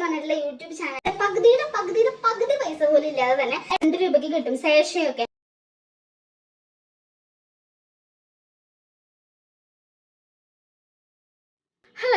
പറഞ്ഞിട്ടുള്ള YouTube channel പകുതിയുടെ പകുതിയുടെ പകുതി പൈസ പോലും ഇല്ലാതെ തന്നെ രണ്ട് രൂപയ്ക്ക് കിട്ടും സേഷയൊക്കെ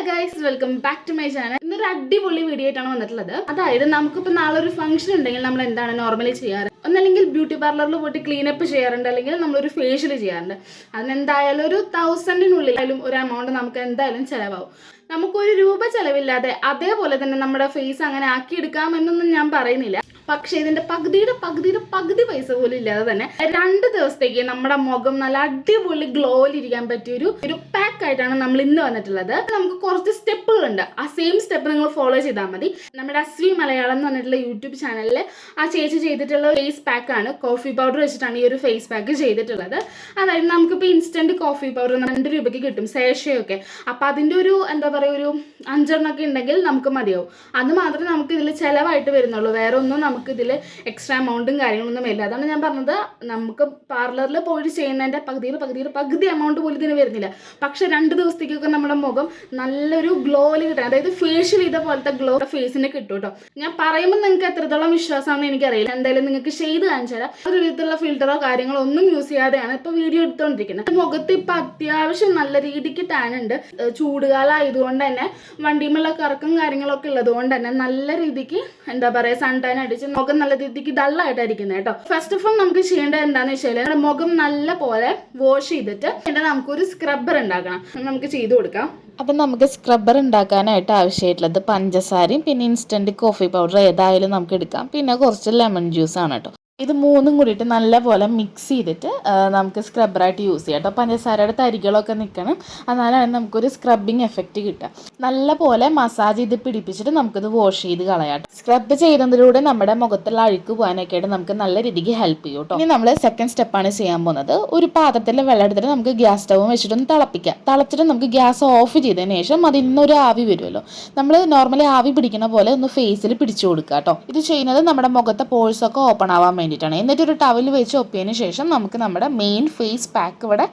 hello guys welcome back to my channel ഇന്നൊരു അടിപൊളി വീഡിയോ ആയിട്ടാണ് വന്നിട്ടുള്ളത്. അതായത് നമുക്കിപ്പോൾ നാളെ ഒരു ഫംഗ്ഷൻ ഉണ്ടെങ്കിൽ നമ്മൾ എന്താണ് നോർമലി ചെയ്യാറ്? ഒന്നല്ലെങ്കിൽ ബ്യൂട്ടി പാർലറിൽ പോയിട്ട് ക്ലീനപ്പ് ചെയ്യാറുണ്ട് അല്ലെങ്കിൽ നമ്മളൊരു ഫേഷ്യൽ ചെയ്യാറുണ്ട്. അതിനെന്തായാലും ഒരു തൗസൻഡിനുള്ളിലായാലും ഒരു എമൗണ്ട് നമുക്ക് എന്തായാലും ചിലവാകും. നമുക്കൊരു രൂപ ചിലവില്ലാതെ അതേപോലെ തന്നെ നമ്മുടെ ഫേസ് അങ്ങനെ ആക്കിയെടുക്കാമെന്നൊന്നും ഞാൻ പറയുന്നില്ല. പക്ഷേ ഇതിന്റെ പകുതിയുടെ പകുതിയുടെ പകുതി പൈസ പോലും ഇല്ലാതെ തന്നെ രണ്ട് ദിവസത്തേക്ക് നമ്മുടെ മുഖം നല്ല അടിപൊളി ഗ്ലോയിൽ ഇരിക്കാൻ പറ്റിയ ഒരു ഒരു പാക്ക് ആയിട്ടാണ് നമ്മൾ ഇന്ന് വന്നിട്ടുള്ളത്. നമുക്ക് കുറച്ച് സ്റ്റെപ്പുകൾ ഉണ്ട്. ആ സെയിം സ്റ്റെപ്പ് നിങ്ങൾ ഫോളോ ചെയ്താൽ മതി. നമ്മുടെ അശ്വി മലയാളം എന്ന് പറഞ്ഞിട്ടുള്ള യൂട്യൂബ് ചാനലിൽ ആ ചേച്ചി ചെയ്തിട്ടുള്ള ഫേസ് പാക്ക് ആണ്. കോഫി പൗഡർ വെച്ചിട്ടാണ് ഈ ഒരു ഫേസ് പാക്ക് ചെയ്തിട്ടുള്ളത്. അതായത് നമുക്കിപ്പോൾ ഇൻസ്റ്റന്റ് കോഫി പൗഡർ രണ്ട് രൂപയ്ക്ക് കിട്ടും. സേഷയൊക്കെ. അപ്പൊ അതിന്റെ ഒരു എന്താ പറയുക ഒരു അഞ്ചെണ്ണൊക്കെ ഉണ്ടെങ്കിൽ നമുക്ക് മതിയാവും. അത് മാത്രമേ നമുക്ക് ഇതിൽ ചിലവായിട്ട് വരുന്നുള്ളൂ. വേറെ ഒന്നും നമുക്ക് ഇതിൽ എക്സ്ട്രാ എമൗണ്ടും കാര്യങ്ങളൊന്നും ഇല്ല അതാണ് ഞാൻ പറഞ്ഞത്. നമുക്ക് പാർലറിൽ പോയിട്ട് ചെയ്യുന്നതിന്റെ പകുതിയിൽ പകുതിയിൽ പകുതി എമൗണ്ട് പോലും ഇതിന് വരുന്നില്ല. പക്ഷെ രണ്ട് ദിവസത്തേക്കൊക്കെ നമ്മുടെ മുഖം നല്ലൊരു ഗ്ലോയിൽ കിട്ടാൻ അതായത് ഫേഷ്യൽ ചെയ്ത പോലത്തെ ഗ്ലോ ഫേസിന് കിട്ടും കേട്ടോ ഞാൻ പറയുമ്പോൾ നിങ്ങൾക്ക് എത്രത്തോളം വിശ്വാസമാണെന്ന് എനിക്കറിയില്ല. എന്തായാലും നിങ്ങൾക്ക് ചെയ്ത് കാണിച്ചു തരാം. ഒരു വിധത്തിലുള്ള ഫിൽറ്ററോ കാര്യങ്ങളോ ഒന്നും യൂസ് ചെയ്യാതെയാണ് ഇപ്പോൾ വീഡിയോ എടുത്തുകൊണ്ടിരിക്കുന്നത് മുഖത്ത് ഇപ്പം അത്യാവശ്യം നല്ല രീതിക്ക് ടാൻ ഉണ്ട്. ചൂടുകാലം ആയതുകൊണ്ട് തന്നെ വണ്ടിമുള്ള കറക്കും കാര്യങ്ങളൊക്കെ ഉള്ളത് കൊണ്ട് തന്നെ നല്ല രീതിക്ക് എന്താ പറയുക സൺ ടാൻ അടിച്ച് മുഖം നല്ല രീതിക്ക് ഡള്ളായിട്ടായിരിക്കുന്നത് കേട്ടോ. ഫസ്റ്റ് ഓഫ് ഓൾ നമുക്ക് ചെയ്യേണ്ടത് എന്താണെന്ന് വെച്ചാൽ നമ്മുടെ മുഖം നല്ല പോലെ വാഷ് ചെയ്തിട്ട് എന്നിട്ട് നമുക്കൊരു സ്ക്രബ്ബർ ഉണ്ടാക്കണം. നമുക്ക് ചെയ്തു കൊടുക്കാം. അപ്പം നമുക്ക് സ്ക്രബ്ബർ ഉണ്ടാക്കാനായിട്ട് ആവശ്യമായിട്ടുള്ളത് പഞ്ചസാരയും പിന്നെ ഇൻസ്റ്റന്റ് കോഫി പൗഡർ ഏതായാലും നമുക്ക് എടുക്കാം. പിന്നെ കുറച്ച് ലെമൺ ജ്യൂസ് ആണ് കേട്ടോ. ഇത് മൂന്നും കൂടിയിട്ട് നല്ലപോലെ മിക്സ് ചെയ്തിട്ട് നമുക്ക് സ്ക്രബ്ബറായിട്ട് യൂസ് ചെയ്യാം കേട്ടോ. പഞ്ചസാരയുടെ തരികളൊക്കെ നിൽക്കണം എന്നാലാണ് നമുക്കൊരു സ്ക്രബിങ് എഫക്റ്റ് കിട്ടുക. നല്ലപോലെ മസാജ് ചെയ്ത് പിടിപ്പിച്ചിട്ട് നമുക്കിത് വാഷ് ചെയ്ത് കളയാം സ്ക്രബ് ചെയ്യുന്നതിലൂടെ നമ്മുടെ മുഖത്തുള്ള അഴുക്ക് പോകാനൊക്കെ ആയിട്ട് നമുക്ക് നല്ല രീതിക്ക് ഹെൽപ്പ് ചെയ്യും കേട്ടോ. ഇനി നമ്മൾ സെക്കൻഡ് സ്റ്റെപ്പാണ് ചെയ്യാൻ പോകുന്നത്. ഒരു പാത്രത്തിൽ വെള്ളം എടുത്തിട്ട് നമുക്ക് ഗ്യാസ് സ്റ്റവ് വെച്ചിട്ടൊന്ന് തിളപ്പിക്കാം. തിളച്ചിട്ട് നമുക്ക് ഗ്യാസ് ഓഫ് ചെയ്തതിന് ശേഷം അതിൽ നിന്നൊരു ആവി വരുമല്ലോ. നമ്മൾ നോർമലി ആവി പിടിക്കുന്ന പോലെ ഒന്ന് ഫേസിൽ പിടിച്ചു കൊടുക്കുക കേട്ടോ. ഇത് ചെയ്യുന്നത് നമ്മുടെ മുഖത്തെ പോഴ്സൊക്കെ ഓപ്പൺ ആവാൻ വേണ്ടിയിട്ടാണ്. എന്നിട്ട് ഒരു ടവൽ വെച്ച് ഒപ്പിയതിന് ശേഷം നമുക്ക് നമ്മുടെ മെയിൻ ഫേസ് പാക്ക് ഇവിടെ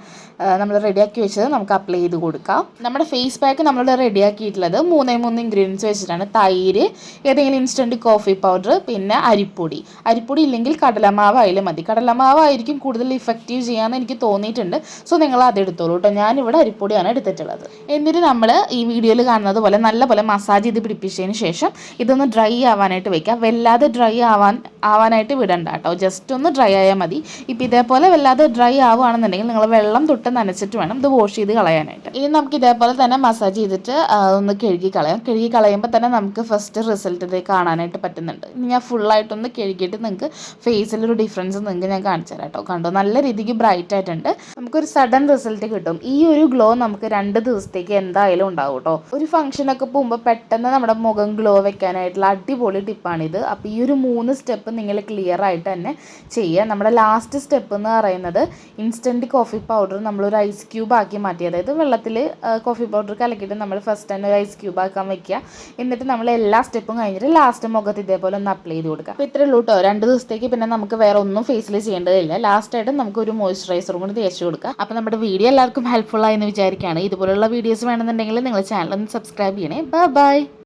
നമ്മൾ റെഡിയാക്കി വെച്ചത് നമുക്ക് അപ്ലൈ ചെയ്ത് കൊടുക്കാം. നമ്മുടെ ഫേസ് പാക്ക് നമ്മൾ റെഡിയാക്കിയിട്ടുള്ളത് മൂന്നേ മൂന്ന് ഇൻഗ്രീഡിയൻസ് വെച്ചിട്ടാണ്. തൈര് ഏതെങ്കിലും ഇൻസ്റ്റന്റ് കോഫി പൗഡർ പിന്നെ അരിപ്പൊടി. അരിപ്പൊടി ഇല്ലെങ്കിൽ കടലമാവ് ആയാലും മതി. കടലമാവ് ആയിരിക്കും കൂടുതൽ ഇഫക്റ്റീവ് ചെയ്യാമെന്ന് എനിക്ക് തോന്നിയിട്ടുണ്ട്. സോ നിങ്ങൾ അത് എടുത്തോളൂ കേട്ടോ ഞാനിവിടെ അരിപ്പൊടിയാണ് എടുത്തിട്ടുള്ളത്. എന്നിട്ട് നമ്മൾ ഈ വീഡിയോയിൽ കാണുന്നത് പോലെ നല്ലപോലെ മസാജ് ചെയ്ത് പിടിപ്പിച്ചതിന് ശേഷം ഇതൊന്ന് ഡ്രൈ ആവാനായിട്ട് വയ്ക്കുക വല്ലാതെ ഡ്രൈ ആവാൻ ആവാനായിട്ട് വിടണ്ട ജസ്റ്റ് ഒന്ന് ഡ്രൈ ആയാൽ മതി. ഇപ്പം ഇതേപോലെ വല്ലാതെ ഡ്രൈ ആവുകയാണെന്നുണ്ടെങ്കിൽ നിങ്ങൾ വെള്ളം തൊട്ട് നനച്ചിട്ട് വേണം ഇത് വാഷ് ചെയ്ത് കളയാനായിട്ട്. ഇനി നമുക്ക് ഇതേപോലെ തന്നെ മസാജ് ചെയ്തിട്ട് ഒന്ന് കഴുകി കളയാം. കഴുകി കളയുമ്പോൾ തന്നെ നമുക്ക് ഫസ്റ്റ് റിസൾട്ട് ഇത് കാണാനായിട്ട് പറ്റുന്നുണ്ട്. ഞാൻ ഫുള്ളായിട്ടൊന്ന് കഴുകിയിട്ട് നിങ്ങൾക്ക് ഫേസിലൊരു ഡിഫറൻസ് നിങ്ങൾക്ക് ഞാൻ കാണിച്ചു തരാം കേട്ടോ. കണ്ടോ? നല്ല രീതിക്ക് ബ്രൈറ്റ് ആയിട്ടുണ്ട്. നമുക്കൊരു സഡൻ റിസൾട്ട് കിട്ടും. ഈ ഒരു ഗ്ലോ നമുക്ക് രണ്ട് ദിവസത്തേക്ക് എന്തായാലും ഉണ്ടാവും കേട്ടോ. ഒരു ഫംഗ്ഷനൊക്കെ പോകുമ്പോൾ പെട്ടെന്ന് നമ്മുടെ മുഖം ഗ്ലോ വെക്കാനായിട്ടുള്ള അടിപൊളി ടിപ്പാണിത് അപ്പോൾ ഈ ഒരു മൂന്ന് സ്റ്റെപ്പ് നിങ്ങൾ ക്ലിയർ ആയിട്ട് തന്നെ ചെയ്യുക. നമ്മുടെ ലാസ്റ്റ് സ്റ്റെപ്പ് എന്ന് പറയുന്നത് ഇൻസ്റ്റന്റ് കോഫി പൗഡർ നമ്മളൊരു ഐസ് ക്യൂബ് ആക്കി മാറ്റി. അതായത് വെള്ളത്തിൽ കോഫി പൗഡർ കലക്കിയിട്ട് നമ്മൾ ഫസ്റ്റ് തന്നെ ഒരു ഐസ് ക്യൂബ് ആക്കാൻ വെക്കുക. എന്നിട്ട് നമ്മൾ എല്ലാ സ്റ്റെപ്പും കഴിഞ്ഞിട്ട് ലാസ്റ്റ് മുഖത്ത് ഇതേപോലെ ഒന്ന് അപ്ലൈ ചെയ്ത് കൊടുക്കുക. അപ്പോൾ ഇത്രയേ കേട്ടോ രണ്ട് ദിവസത്തേക്ക് പിന്നെ നമുക്ക് വേറെ ഒന്നും ഫേസിൽ ചെയ്യേണ്ടതില്ല. ലാസ്റ്റായിട്ട് നമുക്ക് ഒരു മോയ്സ്ചറൈസറും കൂടി തേച്ച് കൊടുക്കുക. അപ്പോൾ നമ്മുടെ വീഡിയോ എല്ലാവർക്കും ഹെൽപ്ഫുൾ ആയി എന്ന് വിചാരിക്കുകയാണ്. ഇതുപോലുള്ള വീഡിയോസ് വേണമെന്നുണ്ടെങ്കിൽ നിങ്ങൾ ചാനൽ ഒന്ന് സബ്സ്ക്രൈബ് ചെയ്യണേ. Bye bye